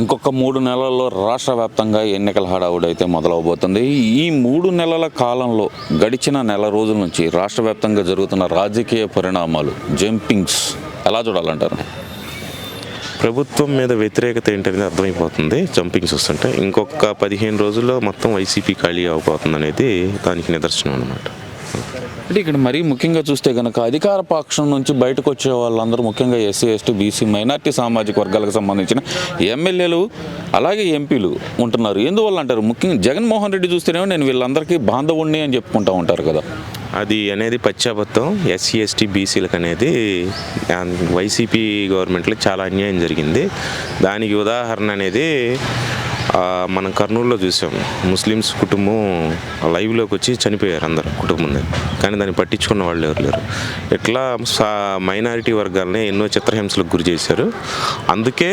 ఇంకొక మూడు నెలల్లో రాష్ట్ర వ్యాప్తంగా ఎన్నికల హడావుడి అయితే మొదలవబోతుంది. ఈ మూడు నెలల కాలంలో గడిచిన నెల రోజుల నుంచి రాష్ట్ర వ్యాప్తంగా జరుగుతున్న రాజకీయ పరిణామాలు జంపింగ్స్ ఎలా చూడాలంటారు? ప్రభుత్వం మీద వ్యతిరేకత ఏంటనేది అర్థమైపోతుంది. జంపింగ్స్ వస్తుంటే ఇంకొక పదిహేను రోజుల్లో మొత్తం వైసీపీ ఖాళీ అవబోతుంది అనేది దానికి నిదర్శనం అనమాట అంటే ఇక్కడ మరీ ముఖ్యంగా చూస్తే కనుక అధికార పక్షం నుంచి బయటకు వచ్చే వాళ్ళందరూ ముఖ్యంగా ఎస్సీ ఎస్టీ బీసీ మైనార్టీ సామాజిక వర్గాలకు సంబంధించిన ఎమ్మెల్యేలు అలాగే ఎంపీలు ఉంటున్నారు. ఎందువల్ల అంటారు? ముఖ్యంగా జగన్మోహన్ రెడ్డి చూస్తేనేమో నేను వీళ్ళందరికీ బాంధవుణ్ణి అని చెప్పుకుంటూ ఉంటారు కదా. అది అనేది పశ్చాబద్ధం ఎస్సీ ఎస్టీ బీసీలకు అనేది వైసీపీ గవర్నమెంట్లో చాలా అన్యాయం జరిగింది. దానికి ఉదాహరణ అనేది మనం కర్నూలులో చూసాం. ముస్లిమ్స్ కుటుంబం లైవ్లోకి వచ్చి చనిపోయారు అందరు కుటుంబం కానీ దాన్ని పట్టించుకున్న వాళ్ళు ఎవరు లేరు. ఇట్లా సా మైనారిటీ వర్గాలని ఎన్నో చిత్రహింసలకు గురి చేశారు. అందుకే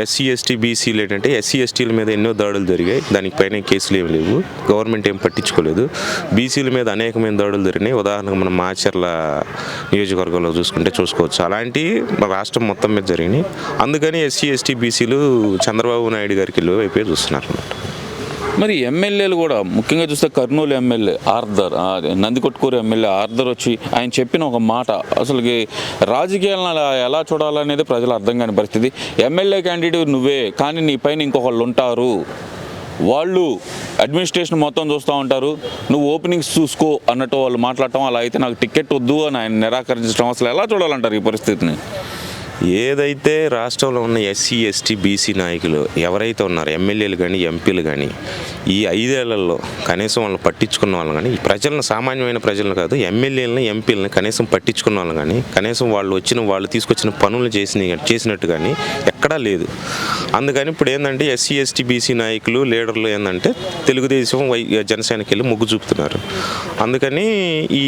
ఎస్సీ ఎస్టీ బీసీలు ఏంటంటే ఎస్సీ ఎస్టీల మీద ఎన్నో దాడులు జరిగాయి. దానికి పైన కేసులు ఏమి లేవు. గవర్నమెంట్ ఏం పట్టించుకోలేదు. బీసీల మీద అనేకమైన దాడులు జరిగినాయి. ఉదాహరణకు మనం మాచర్ల నియోజకవర్గంలో చూసుకుంటే చూసుకోవచ్చు. అలాంటి రాష్ట్రం మొత్తం మీద జరిగినాయి. అందుకని ఎస్సీ ఎస్టీ బీసీలు చంద్రబాబు నాయుడు గారికి వెళ్ళి వైపే చూస్తున్నారు అన్నమాట. మరి ఎమ్మెల్యేలు కూడా ముఖ్యంగా చూస్తే కర్నూలు ఎమ్మెల్యే ఆర్దర్ నంది అదే నందికొట్కూరు ఎమ్మెల్యే ఆర్దర్ వచ్చి ఆయన చెప్పిన ఒక మాట అసలుకి రాజకీయాలను అలా ఎలా చూడాలనేది ప్రజలు అర్థం కాని పరిస్థితి. ఎమ్మెల్యే క్యాండిడేట్ నువ్వే కానీ నీ పైన ఇంకొకళ్ళు ఉంటారు. వాళ్ళు అడ్మినిస్ట్రేషన్ మొత్తం చూస్తూ ఉంటారు. నువ్వు ఓపెనింగ్స్ చూసుకో అన్నట్టు వాళ్ళు మాట్లాడటం అలా అయితే నాకు టికెట్ వద్దు అని ఆయన నిరాకరించడం అసలు ఎలా చూడాలంటారు ఈ పరిస్థితిని? ఏదైతే రాష్ట్రంలో ఉన్న ఎస్సీ ఎస్టీ బీసీ నాయకులు ఎవరైతే ఉన్నారో ఎమ్మెల్యేలు కానీ ఎంపీలు కానీ ఈ ఐదేళ్ళలో కనీసం వాళ్ళని పట్టించుకున్న వాళ్ళు కానీ ఈ ప్రజలను సామాన్యమైన ప్రజలను కాదు ఎమ్మెల్యేలను ఎంపీలను కనీసం పట్టించుకున్న వాళ్ళు కానీ కనీసం వాళ్ళు వచ్చిన వాళ్ళు తీసుకొచ్చిన పనులు చేసిన చేసినట్టు కానీ ఎక్కడా లేదు. అందుకని ఇప్పుడు ఏంటంటే ఎస్సీ ఎస్టీ బీసీ నాయకులు లీడర్లు ఏంటంటే తెలుగుదేశం వై జనసేనకి వెళ్ళి మొగ్గు చూపుతున్నారు. అందుకని ఈ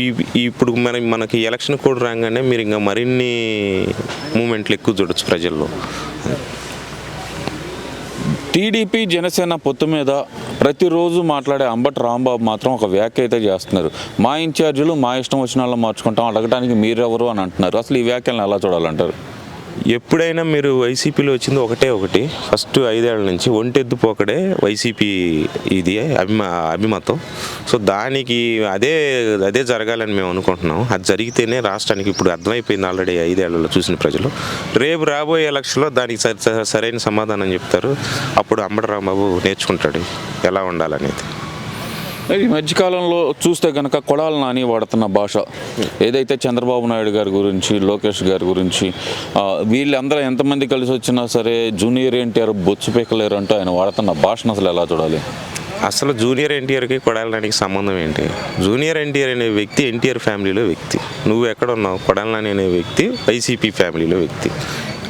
ఈ ఇప్పుడు మన మనకి ఎలక్షన్ కోడ్ రాగానే మీరు ఇంకా మరిన్ని మూమెంట్లు ఎక్కువ చూడొచ్చు ప్రజల్లో. టీడీపీ జనసేన పొత్తు మీద ప్రతిరోజు మాట్లాడే అంబటి రాంబాబు మాత్రం ఒక వ్యాఖ్య అయితే చేస్తున్నారు. మా ఇన్ఛార్జీలు మా ఇష్టం వచ్చిన వాళ్ళు మార్చుకుంటాం అడగడానికి మీరెవరు అని అంటున్నారు. అసలు ఈ వ్యాఖ్యలను ఎలా చూడాలంటారు? ఎప్పుడైనా మీరు వైసీపీలో వచ్చింది ఒకటే ఒకటి. ఫస్ట్ ఐదేళ్ళ నుంచి ఒంటెద్దు పోకడే వైసీపీ ఇది అభిమా అభిమతం. సో దానికి అదే అదే జరగాలని మేము అనుకుంటున్నాం. అది జరిగితేనే రాష్ట్రానికి ఇప్పుడు అర్థమైపోయింది ఆల్రెడీ ఐదేళ్ళలో చూసిన ప్రజలు. రేపు రాబోయే ఎలక్షన్లో దానికి సరి- సరైన సమాధానం చెప్తారు. అప్పుడు అంబటి రాంబాబు నేర్చుకుంటాడు ఎలా ఉండాలనేది. ఈ మధ్యకాలంలో చూస్తే కనుక కొడాల నాని వాడుతున్న భాష. ఏదైతే చంద్రబాబు నాయుడు గారి గురించి లోకేష్ గారి గురించి వీళ్ళందరూ ఎంతమంది కలిసి వచ్చినా సరే జూనియర్ ఎన్టీఆర్ బొచ్చు పీకలేరు అంటూ ఆయన వాడుతున్న భాషను అసలు ఎలా చూడాలి? అసలు జూనియర్ ఎన్టీఆర్కి కొడాలనానికి సంబంధం ఏంటి? జూనియర్ ఎన్టీఆర్ అనే వ్యక్తి ఎన్టీఆర్ ఫ్యామిలీలో వ్యక్తి. నువ్వు ఎక్కడ ఉన్నావు? కొడాలని అనే వ్యక్తి వైసీపీ ఫ్యామిలీలో వ్యక్తి.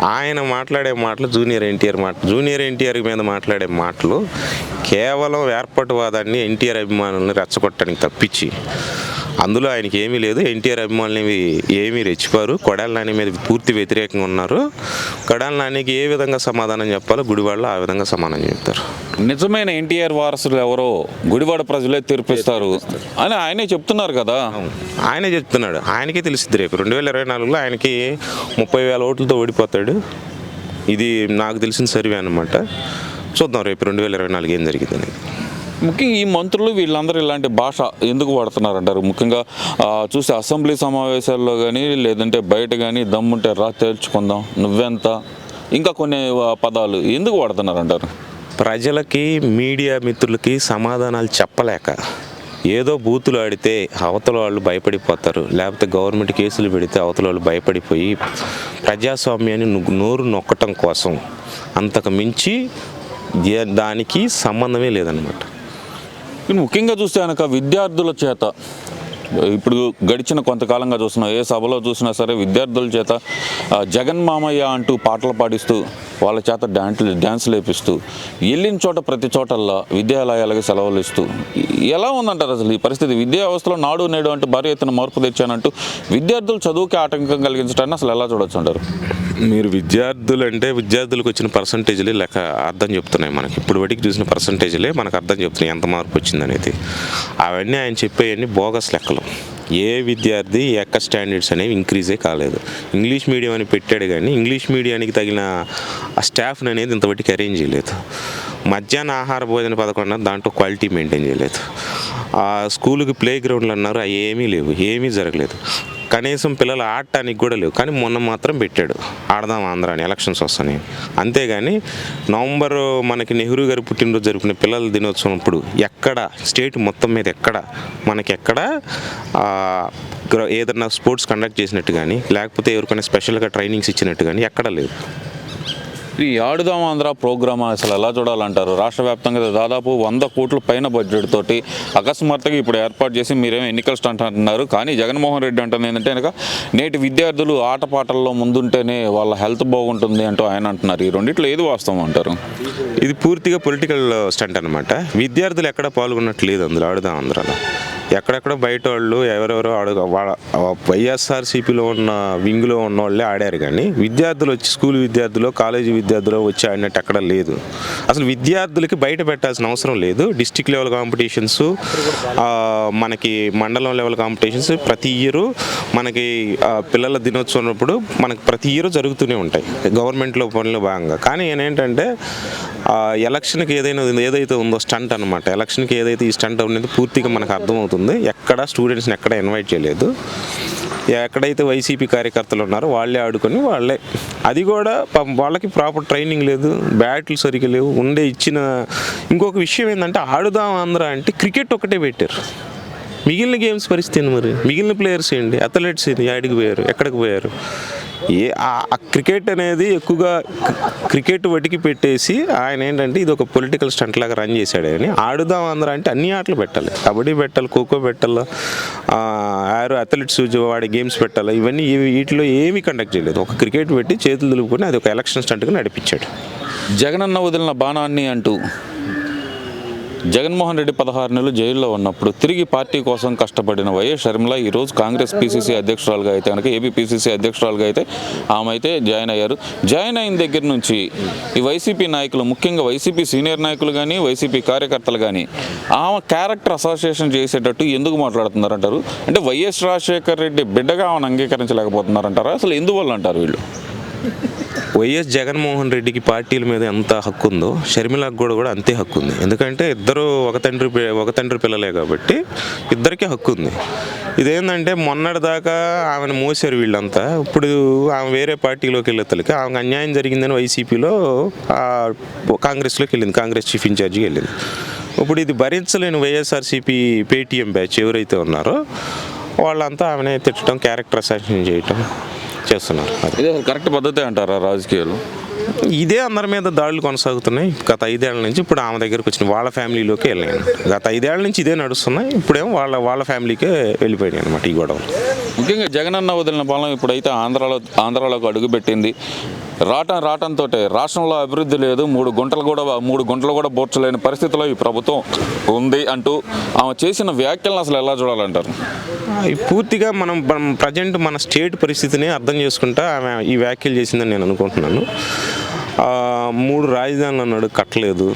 ఆయన మాట్లాడే మాటలు జూనియర్ ఎన్టీఆర్ మాట జూనియర్ ఎన్టీఆర్ మీద మాట్లాడే మాటలు కేవలం ఏర్పాటువాదాన్ని ఎన్టీఆర్ అభిమానులను రెచ్చగొట్టడానికి తప్పించి అందులో ఆయనకి ఏమీ లేదు. ఎన్టీఆర్ అభిమానులు ఏమీ రెచ్చిపారు. కొడాల నాని మీద పూర్తి వ్యతిరేకంగా ఉన్నారు. కొడాల నానికి ఏ విధంగా సమాధానం చెప్పాలో గుడివాళ్ళు ఆ విధంగా సమాధానం చెప్తారు. నిజమైన ఎన్టీఆర్ వారసులు ఎవరో గుడివాడ ప్రజలే తీర్పిస్తారు అని ఆయనే చెప్తున్నారు కదా. ఆయనే చెప్తున్నాడు. ఆయనకే తెలిసింది రేపు. రెండు వేల ఇరవై నాలుగులో ఆయనకి ముప్పై వేల ఓట్లతో ఓడిపోతాడు. ఇది నాకు తెలిసిన సర్వే అనమాట చూద్దాం రేపు రెండు వేల ఇరవై నాలుగు ఏం జరిగిందని. ముఖ్యంగా ఈ మంత్రులు వీళ్ళందరూ ఇలాంటి భాష ఎందుకు వాడుతున్నారంటారు? ముఖ్యంగా ఆ, చూస్తే అసెంబ్లీ సమావేశాల్లో కానీ లేదంటే బయట కానీ దమ్ముంటే రా తేల్చుకుందాం. నువ్వెంత? ఇంకా కొన్ని పదాలు ఎందుకు వాడుతున్నారంటారు? ప్రజలకి మీడియా మిత్రులకి సమాధానాలు చెప్పలేక ఏదో బూతులు ఆడితే అవతల వాళ్ళు భయపడిపోతారు. లేకపోతే గవర్నమెంట్ కేసులు పెడితే అవతల వాళ్ళు భయపడిపోయి ప్రజాస్వామ్యాన్ని నోరు నొక్కటం కోసం అంతకు మించి దానికి సంబంధమే లేదనమాట ముఖ్యంగా చూస్తే కనుక విద్యార్థుల చేత ఇప్పుడు గడిచిన కొంతకాలంగా చూస్తున్నాం ఏ సభలో చూసినా సరే విద్యార్థుల చేత జగన్ మామయ్య అంటూ పాటలు పాడిస్తూ వాళ్ళ చేత డాన్స్ డ్యాన్స్ లేపిస్తూ వెళ్ళిన చోట ప్రతి చోటల్లా విద్యాలయాలకు సెలవులు ఇస్తూ ఎలా ఉందంటారు అసలు ఈ పరిస్థితి? విద్యా వ్యవస్థలో నాడు నేడు అంటూ భారీ ఎత్తున మార్పు తెచ్చానంటూ విద్యార్థులు చదువుకి ఆటంకం కలిగించడాన్ని అసలు ఎలా చూడొచ్చు అంటారు? మీరు విద్యార్థులు అంటే విద్యార్థులకు వచ్చిన పర్సంటేజ్లే లెక్క అర్థం చెప్తున్నాయి మనకి. ఇప్పుడు వరకు చూసిన పర్సంటేజ్లే మనకు అర్థం చెప్తున్నాయి ఎంత మార్పు వచ్చిందనేది. అవన్నీ ఆయన చెప్పేవన్నీ బోగస్ లెక్కలు. ఏ విద్యార్థి ఎక్క స్టాండర్డ్స్ అనేవి ఇంక్రీజే కాలేదు. ఇంగ్లీష్ మీడియం అని పెట్టాడు కానీ ఇంగ్లీష్ మీడియానికి తగిన ఆ స్టాఫ్ని అనేది ఇంతవరకు అరేంజ్ చేయలేదు. మధ్యాహ్న ఆహార భోజన పథకం దాంట్లో క్వాలిటీ మెయింటైన్ చేయలేదు. ఆ స్కూల్కి ప్లే గ్రౌండ్లు అన్నారు అవి ఏమీ లేవు ఏమీ జరగలేదు. కనీసం పిల్లలు ఆడటానికి కూడా లేవు. కానీ మొన్న మాత్రం పెట్టాడు. ఆడదాం ఆంధ్ర అని ఎలక్షన్స్ వస్తున్నాయి. అంతేగాని నవంబర్ మనకి నెహ్రూ గారు పుట్టినరోజు జరిపిన పిల్లల దినోత్సవం అప్పుడు ఎక్కడ స్టేట్ మొత్తం మీద ఎక్కడ మనకి ఎక్కడ ఏదన్నా స్పోర్ట్స్ కండక్ట్ చేసినట్టు కానీ లేకపోతే ఎవరికైనా స్పెషల్గా ట్రైనింగ్స్ ఇచ్చినట్టు కానీ ఎక్కడ లేదు ఈ ఆడుదాం ఆంధ్ర ప్రోగ్రామ్ అసలు ఎలా చూడాలంటారు? రాష్ట్ర వ్యాప్తంగా దాదాపు వంద కోట్ల పైన బడ్జెట్ తోటి అకస్మాత్తుగా ఇప్పుడు ఏర్పాటు చేసి మీరేమో ఎన్నికల స్టంట్ అంటున్నారు. కానీ జగన్మోహన్ రెడ్డి అంటుంది ఏంటంటే కనుక నేటి విద్యార్థులు ఆటపాటల్లో ముందుంటేనే వాళ్ళ హెల్త్ బాగుంటుంది అంటూ ఆయన అంటున్నారు. ఈ రెండిట్లో ఏది వాస్తవం అంటారు? ఇది పూర్తిగా పొలిటికల్ స్టంట్ అనమాట విద్యార్థులు ఎక్కడ పాల్గొన్నట్లేదు అందులో ఆడుదాం ఆంధ్రాలో. ఎక్కడెక్కడ బయట వాళ్ళు ఎవరెవరో ఆడు వాళ్ళ వైఎస్ఆర్సీపీలో ఉన్న వింగ్లో ఉన్న వాళ్ళే ఆడారు కానీ విద్యార్థులు వచ్చి స్కూల్ విద్యార్థులు కాలేజీ విద్యార్థులు వచ్చి ఆడినట్టు ఎక్కడ లేదు. అసలు విద్యార్థులకి బయట పెట్టాల్సిన అవసరం లేదు. డిస్టిక్ లెవెల్ కాంపిటీషన్స్ మనకి మండలం లెవెల్ కాంపిటీషన్స్ ప్రతి ఇయర్ మనకి పిల్లల దినోత్సవం అప్పుడు మనకి ప్రతి ఇయర్ జరుగుతూనే ఉంటాయి. గవర్నమెంట్లో పనులు భాగంగా. కానీ ఏంటంటే ఎలక్షన్కి ఏదైనా ఏదైతే ఉందో స్టంట్ అనమాట ఎలక్షన్కి ఏదైతే ఈ స్టంట్ అనేది పూర్తిగా మనకు అర్థమవుతుంది. ఎక్కడ స్టూడెంట్స్ని ఎక్కడ ఇన్వైట్ చేయలేదు. ఎక్కడైతే వైసీపీ కార్యకర్తలు ఉన్నారో వాళ్ళే ఆడుకొని వాళ్ళే. అది కూడా వాళ్ళకి ప్రాపర్ ట్రైనింగ్ లేదు బ్యాట్లు సరిగ్గా లేవు ఉండే ఇచ్చిన ఇంకొక విషయం ఏంటంటే ఆడుదాం ఆంధ్ర అంటే క్రికెట్ ఒకటే పెట్టారు. మిగిలిన గేమ్స్ పరిస్థితి మరి? మిగిలిన ప్లేయర్స్ ఏంటి? అథ్లెట్స్ ఏంటి ఆడికి పోయారు? ఎక్కడికి పోయారు? ఏ ఆ- క్రికెట్ అనేది ఎక్కువగా క్రికెట్ వటికి పెట్టేసి ఆయన ఏంటంటే ఇది ఒక పొలిటికల్ స్టంట్ లాగా రన్ చేశాడు అని ఆడుదాం అందరూ అంటే అన్ని ఆటలు పెట్టాలి. కబడ్డీ పెట్టాలి ఖోఖో పెట్టాలి ఆరు అథ్లెట్స్ వాడే గేమ్స్ పెట్టాలి ఇవన్నీ వీటిలో ఏమీ కండక్ట్ చేయలేదు. ఒక క్రికెట్ పెట్టి చేతులు దులుపుకొని అది ఒక ఎలక్షన్ స్టంట్గా నడిపించాడు. జగనన్న వదిలిన బాణాన్ని అంటూ జగన్మోహన్ రెడ్డి పదహారు నెలలు జైల్లో ఉన్నప్పుడు తిరిగి పార్టీ కోసం కష్టపడిన వైఎస్ షర్మిల ఈరోజు కాంగ్రెస్ పీసీసీ అధ్యక్షురాలుగా అయితే కనుక ఏపీ పీసీసీ అధ్యక్షురాలుగా అయితే ఆమె అయితే జాయిన్ అయ్యారు. జాయిన్ అయిన దగ్గర నుంచి ఈ వైసీపీ నాయకులు ముఖ్యంగా వైసీపీ సీనియర్ నాయకులు కానీ వైసీపీ కార్యకర్తలు కానీ ఆమె క్యారెక్టర్ అసోసియేషన్ చేసేటట్టు ఎందుకు మాట్లాడుతున్నారంటారు? అంటే వైఎస్ రాజశేఖర్ రెడ్డి బిడ్డగా ఆమెను అంగీకరించలేకపోతున్నారంటారా? అసలు ఎందువల్ల అంటారు వీళ్ళు? వైఎస్ జగన్మోహన్ రెడ్డికి పార్టీల మీద ఎంత హక్కు ఉందో షర్మిలకు కూడా కూడా అంతే హక్కు ఉంది. ఎందుకంటే ఇద్దరు ఒక తండ్రి ఒక తండ్రి పిల్లలే కాబట్టి ఇద్దరికీ హక్కు ఉంది. ఇదేంటంటే మొన్నటి దాకా ఆమెను మోసారు వీళ్ళంతా. ఇప్పుడు ఆమె వేరే పార్టీలోకి వెళ్ళేతలకి ఆమెకు అన్యాయం జరిగిందని వైసీపీలో కాంగ్రెస్లోకి వెళ్ళింది కాంగ్రెస్ చీఫ్ ఇన్ఛార్జికి వెళ్ళింది. ఇప్పుడు ఇది భరించలేని వైఎస్ఆర్సీపీ పేటీఎం బ్యాచ్ ఎవరైతే ఉన్నారో వాళ్ళంతా ఆమెనే తిట్టడం క్యారెక్టర్ అసాసిన్ చేయటం చేస్తున్నారు ఇది కరెక్ట్ పద్ధతి అంటారా రాజకీయాలు? ఇదే అందరి మీద దాడులు కొనసాగుతున్నాయి. గత ఐదేళ్ళ నుంచి ఇప్పుడు ఆమె దగ్గరకు వచ్చిన వాళ్ళ ఫ్యామిలీలోకి వెళ్ళాను గత ఐదేళ్ళ నుంచి ఇదే నడుస్తున్నాయి. ఇప్పుడేమో వాళ్ళ వాళ్ళ ఫ్యామిలీకే వెళ్ళిపోయినాయి అనమాట ఈ గొడవలు. ముఖ్యంగా జగనన్న వదిలిన పాలన ఇప్పుడైతే ఆంధ్రాలో ఆంధ్రాలోకి అడుగుపెట్టింది. రాటం రావటంతో రాష్ట్రంలో అభివృద్ధి లేదు మూడు గుంటలు కూడా మూడు గుంటలు కూడా బోర్చలేని పరిస్థితిలో ఈ ప్రభుత్వం ఉంది అంటూ ఆమె చేసిన వ్యాఖ్యలను అసలు ఎలా చూడాలంటారు? పూర్తిగా మనం ప్రజెంట్ మన స్టేట్ పరిస్థితిని అర్థం చేసుకుంటా ఆమె ఈ వ్యాఖ్యలు చేసిందని నేను అనుకుంటున్నాను. మూడు రాజధానులు అన్నాడు కట్టలేదు.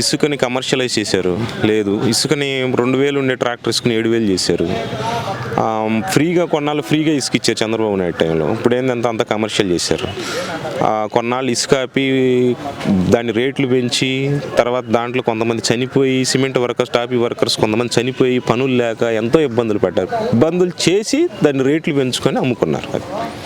ఇసుకని కమర్షియలైజ్ చేశారు లేదు. ఇసుకని రెండు వేలు ఉండే ట్రాక్టర్ ఇసుకని ఏడు వేలు చేశారు. ఫ్రీగా కొన్నాళ్ళు ఫ్రీగా ఇసుక ఇచ్చారు చంద్రబాబు నాయుడు టైంలో. ఇప్పుడు ఏంటంటే అంత కమర్షియల్ చేశారు? కొన్నాళ్ళు ఇసుక ఆపి దాని రేట్లు పెంచి తర్వాత దాంట్లో కొంతమంది చనిపోయి సిమెంట్ వర్కర్స్ టాపీ వర్కర్స్ కొంతమంది చనిపోయి పనులు లేక ఎంతో ఇబ్బందులు పడ్డారు. ఇబ్బందులు చేసి దాన్ని రేట్లు పెంచుకొని అమ్ముకున్నారు అది.